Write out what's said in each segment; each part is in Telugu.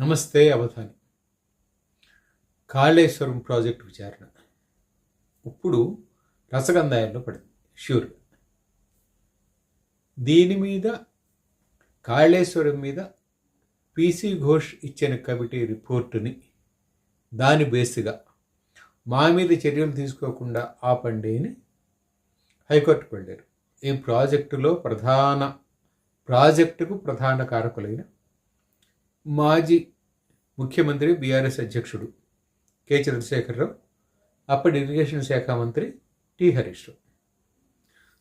నమస్తే అవధాని. కాళేశ్వరం ప్రాజెక్టు విచారణ. ఇప్పుడు రసగంధాయంలో పడింది. ష్యూర్ దీని మీద కాళేశ్వరం మీద పీసీ ఘోష్ ఇచ్చిన కమిటీ రిపోర్టుని దాని బేస్గా మా మీద చర్యలు తీసుకోకుండా ఆపండి అని హైకోర్టుకు వెళ్ళారు. ఈ ప్రాజెక్టులో ప్రధాన ప్రాజెక్టుకు ప్రధాన కారకులైన మాజీ ముఖ్యమంత్రి బీఆర్ఎస్ అధ్యక్షుడు కె చంద్రశేఖరరావు అప్పటి ఇరిగేషన్ శాఖ మంత్రి టి హరీష్ రావు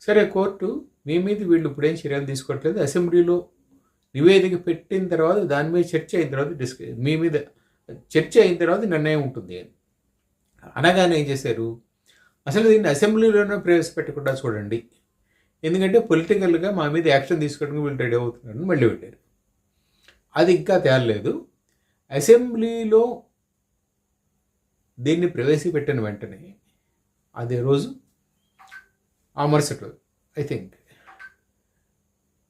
సరే కోర్టు మీ మీద వీళ్ళు ఇప్పుడేం చర్యలు తీసుకోవట్లేదు. అసెంబ్లీలో నివేదిక పెట్టిన తర్వాత దాని మీద చర్చ అయిన తర్వాత డిస్క మీ మీద చర్చ అయిన తర్వాత నిర్ణయం ఉంటుంది అని. అనగానే ఏం చేశారు? అసలు దీన్ని అసెంబ్లీలోనే ప్రవేశపెట్టకుండా చూడండి. ఎందుకంటే పొలిటికల్గా మా మీద యాక్షన్ తీసుకోవడానికి వీళ్ళు రెడీ అవుతున్నారని మళ్ళీ పెట్టారు అది ఇంకా తేలలేదు. అసెంబ్లీలో దీన్ని ప్రవేశపెట్టిన వెంటనే అదే రోజు ఆ మరుసటి రోజు ఐ థింక్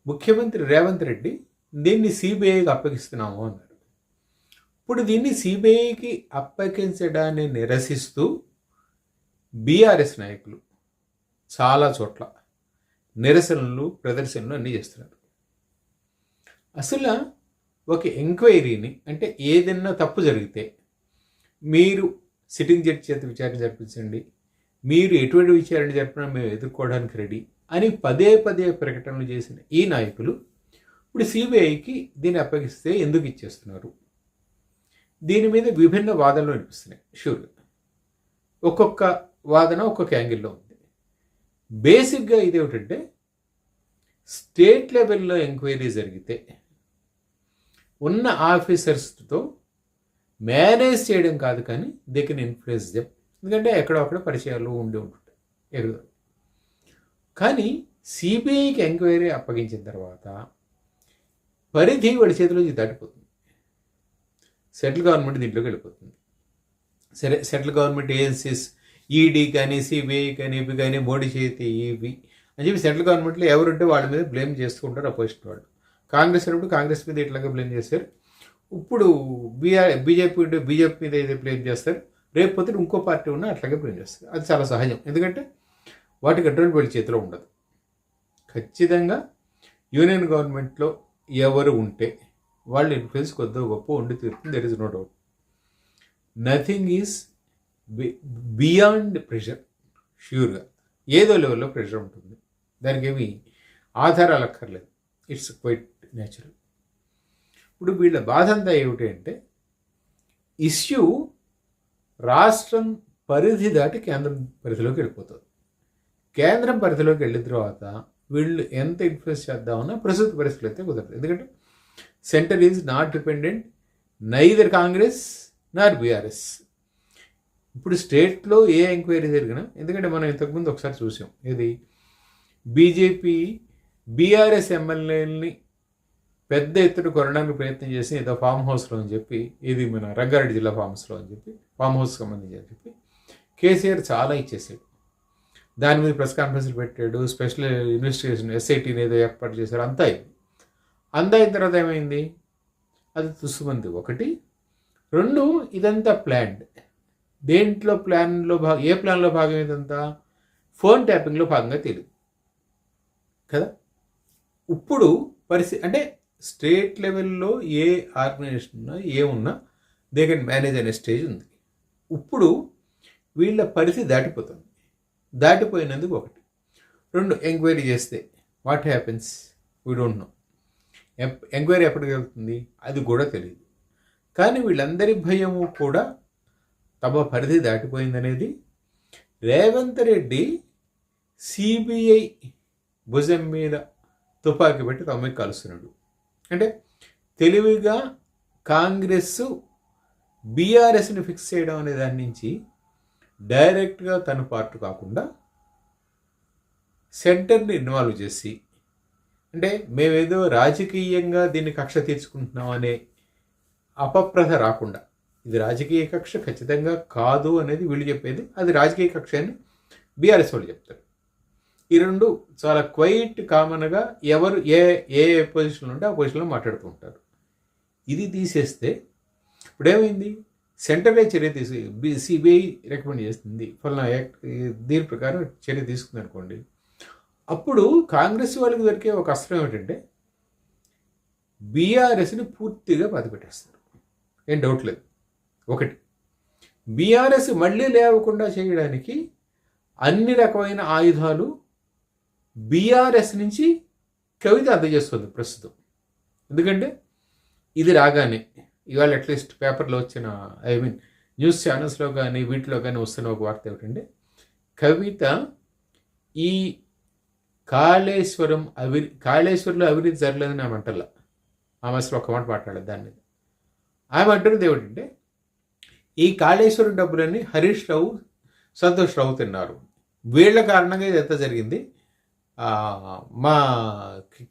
ముఖ్యమంత్రి రేవంత్ రెడ్డి దీన్ని సిబిఐకి అప్పగిస్తున్నాము అన్నారు. ఇప్పుడు దీన్ని సిబిఐకి అప్పగించడాన్ని నిరసిస్తూ బీఆర్ఎస్ నాయకులు చాలా చోట్ల నిరసనలు ప్రదర్శనలు అన్నీ చేస్తున్నారు. అసలు ఒక ఎంక్వైరీని అంటే ఏదైనా తప్పు జరిగితే మీరు సిట్టింగ్ జడ్జి చేత విచారణ జరిపించండి మీరు ఎటువంటి విచారణ జరిపినా మేము ఎదుర్కోవడానికి రెడీ అని పదే పదే ప్రకటనలు చేసిన ఈ నాయకులు ఇప్పుడు సిబిఐకి దీన్ని అప్పగిస్తే ఎందుకు ఇచ్చేస్తున్నారు? దీని మీద విభిన్న వాదనలు అనిపిస్తున్నాయి షూర్ ఒక్కొక్క వాదన ఒక్కొక్క యాంగిల్లో ఉంది. బేసిక్గా ఇదేమిటంటే స్టేట్ లెవెల్లో ఎంక్వైరీ జరిగితే ఉన్న ఆఫీసర్స్తో మేనేజ్ చేయడం కాదు కానీ దే కెన్ ఇన్ఫ్లుయెన్స్ దెమ్ ఎందుకంటే ఎక్కడొక్కడ పరిచయాలు ఉండి ఉంటుంటాయి. ఎరుగుదల కానీ సిబిఐకి ఎంక్వైరీ అప్పగించిన తర్వాత పరిధి వాడి చేతిలోంచి దాటిపోతుంది. సెంట్రల్ గవర్నమెంట్ దీంట్లోకి వెళ్ళిపోతుంది. సరే సెంట్రల్ గవర్నమెంట్ ఏజెన్సీస్ ఈడీ కానీ సిబిఐ కానీ ఇవి కానీ మోడీ చేతి ఇవి అని చెప్పి సెంట్రల్ గవర్నమెంట్లో ఎవరుంటే వాళ్ళ మీద బ్లేమ్ చేసుకుంటారు అపోజిషన్ వాళ్ళు. కాంగ్రెస్ అన్నప్పుడు కాంగ్రెస్ మీద ఇట్లాగే బ్లేమ్ చేశారు ఇప్పుడు బీఆర్ బీజేపీ ఉంటే బీజేపీ మీద అయితే బ్లేమ్ చేస్తారు రేపు పొద్దున ఇంకో పార్టీ ఉన్నా అట్లాగే బ్లేమ్ చేస్తారు. అది చాలా సహజం. ఎందుకంటే వాటి కంట్రోల్ వీళ్ళ చేతిలో ఉండదు. ఖచ్చితంగా యూనియన్ గవర్నమెంట్లో ఎవరు ఉంటే వాళ్ళ ఇన్ఫ్లుయెన్స్ కొద్దిగా గొప్ప ఉండి తీరుతుంది. There is no doubt nothing is beyond pressure ష్యూర్గా ఏదో లెవెల్లో ప్రెషర్ ఉంటుంది. దానికి ఏమి ఆధారాలు అక్కర్లేదు. ఇట్స్ క్వైట్ న్యాచురల్ ఇప్పుడు వీళ్ళ బాధ అంతా ఏమిటి అంటే ఇష్యూ రాష్ట్రం పరిధి దాటి కేంద్రం పరిధిలోకి వెళ్ళిపోతుంది. కేంద్రం పరిధిలోకి వెళ్ళిన తర్వాత వీళ్ళు ఎంత ఇన్ఫ్లుయెన్స్ చేద్దామన్నా ప్రస్తుత పరిస్థితులు అయితే కుదరదు. ఎందుకంటే centre is not dependent neither Congress nor BRS. ఇప్పుడు స్టేట్లో ఏ ఎంక్వైరీ జరిగినా ఎందుకంటే మనం ఇంతకుముందు ఒకసారి చూసాం ఇది బీజేపీ బీఆర్ఎస్ ఎమ్మెల్యేలని పెద్ద ఎత్తున కొనడానికి ప్రయత్నం చేసి ఏదో ఫామ్ హౌస్లో అని చెప్పి ఇది మన రంగారెడ్డి జిల్లా ఫామ్ హౌస్లో అని చెప్పి ఫామ్ హౌస్ సంబంధించి అని చెప్పి కేసీఆర్ చాలా ఇచ్చేసాడు. దాని మీద ప్రెస్ కాన్ఫరెన్స్లు పెట్టాడు స్పెషల్ ఇన్వెస్టిగేషన్ ఎస్ఐటీని ఏదో ఏర్పాటు చేశారు అంతా అయింది. అంతా అయిన తర్వాత ఏమైంది? అది తుసుమంది ఒకటి. రెండు ఇదంతా ప్లాన్డ్. దేంట్లో ప్లాన్లో భాగం ఏ ప్లాన్లో భాగం ఇదంతా? ఫోన్ ట్యాపింగ్లో భాగంగా తెలియదు కదా? ఇప్పుడు పరిస్థితి అంటే స్టేట్ లెవెల్లో ఏ ఆర్గనైజేషన్ ఉన్నా ఏమున్నా దే కెన్ మేనేజ్ అనే స్టేజ్ ఉంది. ఇప్పుడు వీళ్ళ పరిధి దాటిపోతుంది. దాటిపోయినందుకు ఒకటి. రెండు ఎంక్వైరీ చేస్తే what happens we don't know enquiry ఎప్పటికి వెళ్తుంది? అది కూడా తెలియదు కానీ వీళ్ళందరి భయము కూడా తమ పరిధి దాటిపోయిందనేది రేవంత్ రెడ్డి సిబిఐ భుజం మీద తుపాకీ పెట్టి తమకి కలుస్తున్నాడు. అంటే తెలివిగా కాంగ్రెస్ బీఆర్ఎస్ని ఫిక్స్ చేయడం అనే దాని నుంచి డైరెక్ట్గా తన పార్ట్ కాకుండా సెంటర్ని ఇన్వాల్వ్ చేసి అంటే మేమేదో రాజకీయంగా దీన్ని కక్ష తీర్చుకుంటున్నాం అనే అపప్రథ రాకుండా ఇది రాజకీయ కక్ష ఖచ్చితంగా కాదు అనేది వీళ్ళు చెప్పేది అది రాజకీయ కక్ష అని బీఆర్ఎస్ వాళ్ళు చెప్తారు. ఈ రెండు చాలా క్వైట్ కామన్గా ఎవరు ఏ ఏ పొజిషన్లో ఉంటే ఆ పొజిషన్లో మాట్లాడుతూ ఉంటారు. ఇది తీసేస్తే ఇప్పుడేమైంది? సెంటరే చర్య తీసు సిబిఐ రికమెండ్ చేస్తుంది ఫలానా యాక్ట్ దీని ప్రకారం చర్య తీసుకుంది అనుకోండి. అప్పుడు కాంగ్రెస్ వాళ్ళకి దొరికే ఒక అస్త్రం ఏమిటంటే బీఆర్ఎస్ని పూర్తిగా బాధపెట్టేస్తారు. ఏం డౌట్ లేదు. ఒకటి బీఆర్ఎస్ మళ్ళీ లేవకుండా చేయడానికి అన్ని రకమైన ఆయుధాలు బీఆర్ఎస్ నుంచి కవిత అందజేస్తుంది ప్రస్తుతం. ఎందుకంటే ఇది రాగానే ఇవాళ అట్లీస్ట్ పేపర్లో వచ్చిన ఐ మీన్ న్యూస్ ఛానల్స్లో కానీ వీటిలో కానీ వస్తున్న ఒక వార్త ఏమిటంటే కవిత ఈ కాళేశ్వరం అవి కాళేశ్వరంలో అవినీతి జరగలేదని ఆమె అంటల్లా ఆమె అసలు ఒక మాట మాట్లాడలేదు దాని మీద. ఆమె అంటున్నది ఏమిటంటే ఈ కాళేశ్వరం డబ్బులన్నీ హరీష్ రావు సంతోష్ రావు తిన్నారు. వీళ్ళ కారణంగా ఇది ఎంత జరిగింది? మా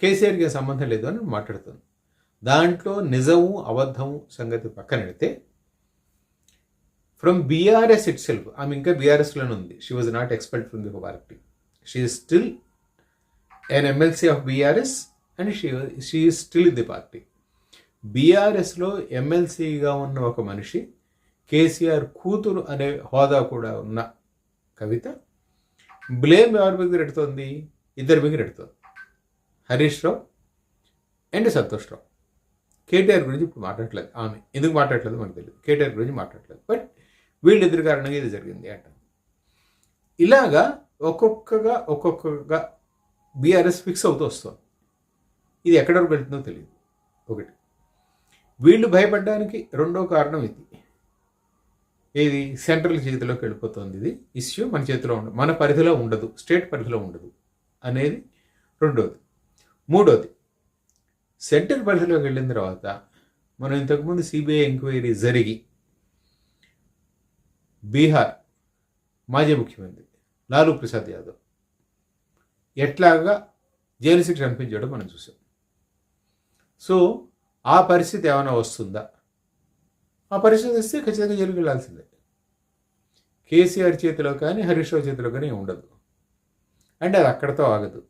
కేసీఆర్కి సంబంధం లేదు అని మాట్లాడుతుంది దాంట్లో నిజము అబద్ధము సంగతి పక్కన పెడితే ఫ్రమ్ బీఆర్ఎస్ ఇట్ సెల్ఫ్ ఆమె ఇంకా బీఆర్ఎస్లోనే ఉంది. She was not expect from the party she is still an MLC of BRS and she she is still in the party బీఆర్ఎస్లో ఎమ్మెల్సీగా ఉన్న ఒక మనిషి కేసీఆర్ కూతురు అనే హోదా కూడా ఉన్న కవిత బ్లేమ్ ఎవరి మీద పెడుతోంది? ఇద్దరు మీద ఎడుతోంది హరీష్ రావు అండ్ సంతోష్ రావు. కేటీఆర్ గురించి ఇప్పుడు మాట్లాడట్లేదు. ఆమె ఎందుకు మాట్లాడలేదు మనకు తెలియదు. కేటీఆర్ గురించి మాట్లాడలేదు బట్ వీళ్ళిద్దరి కారణంగా ఇది జరిగింది అంట ఇలాగా ఒక్కొక్కగా ఒక్కొక్కగా బీఆర్ఎస్ ఫిక్స్ అవుతూ వస్తుంది. ఇది ఎక్కడ వరకు వెళ్తుందో తెలియదు. ఒకటి. వీళ్ళు భయపడడానికి రెండో కారణం ఇది. ఏది? సెంట్రల్ చేతిలోకి వెళ్ళిపోతుంది ఇది. ఇష్యూ మన చేతిలో ఉండదు మన పరిధిలో ఉండదు. స్టేట్ పరిధిలో ఉండదు. అనేది రెండోది. మూడోది సెంటర్ పరిధిలోకి వెళ్ళిన తర్వాత మనం ఇంతకుముందు సిబిఐ ఎంక్వైరీ జరిగి బీహార్ మాజీ ముఖ్యమంత్రి లాలూ ప్రసాద్ యాదవ్ ఎట్లాగా జైలు శిక్ష అనిపించడం మనం చూసాం సో ఆ పరిస్థితి ఏమైనా వస్తుందా? ఆ పరిస్థితి వస్తే ఖచ్చితంగా జైలుకి వెళ్ళాల్సిందే. కేసీఆర్ చేతిలో కానీ హరీష్ రావు చేతిలో కానీ ఉండదు. అంటే అది అక్కడతో ఆగదు.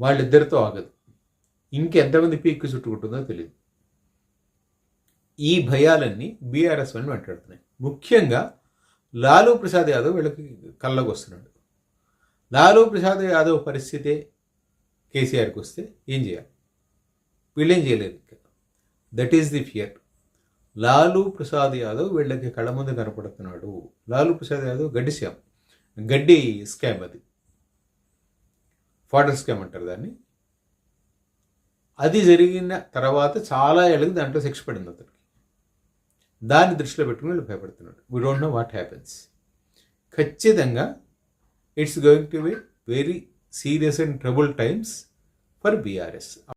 వాళ్ళిద్దరితో ఆగదు. ఇంకెంతమంది పీక్కు చుట్టుకుంటుందో తెలియదు ఈ భయాలన్నీ బీఆర్ఎస్ అని మాట్లాడుతున్నాయి. ముఖ్యంగా లాలూ ప్రసాద్ యాదవ్ వీళ్ళకి కళ్ళకు వస్తున్నాడు లాలూ ప్రసాద్ యాదవ్ పరిస్థితే కేసీఆర్కి వస్తే ఏం చేయాలి? వీళ్ళేం చేయలేరు that is the fear Lalu Prasad Yadav వీళ్ళకి కళ్ళ ముందు కనపడుతున్నాడు. లాలూ ప్రసాద్ యాదవ్ గడ్డి గడ్డి స్కామ్ అది. ఫాటర్ స్కామ్ అంటారు దాన్ని. అది జరిగిన తర్వాత చాలా ఏళ్ళకి దాంట్లో శిక్ష పడింది అతనికి. దాన్ని దృష్టిలో పెట్టుకుని వీళ్ళు భయపడుతున్నాడు. We don't know what happens ఖచ్చితంగా it's going to be very serious and trouble times for BRS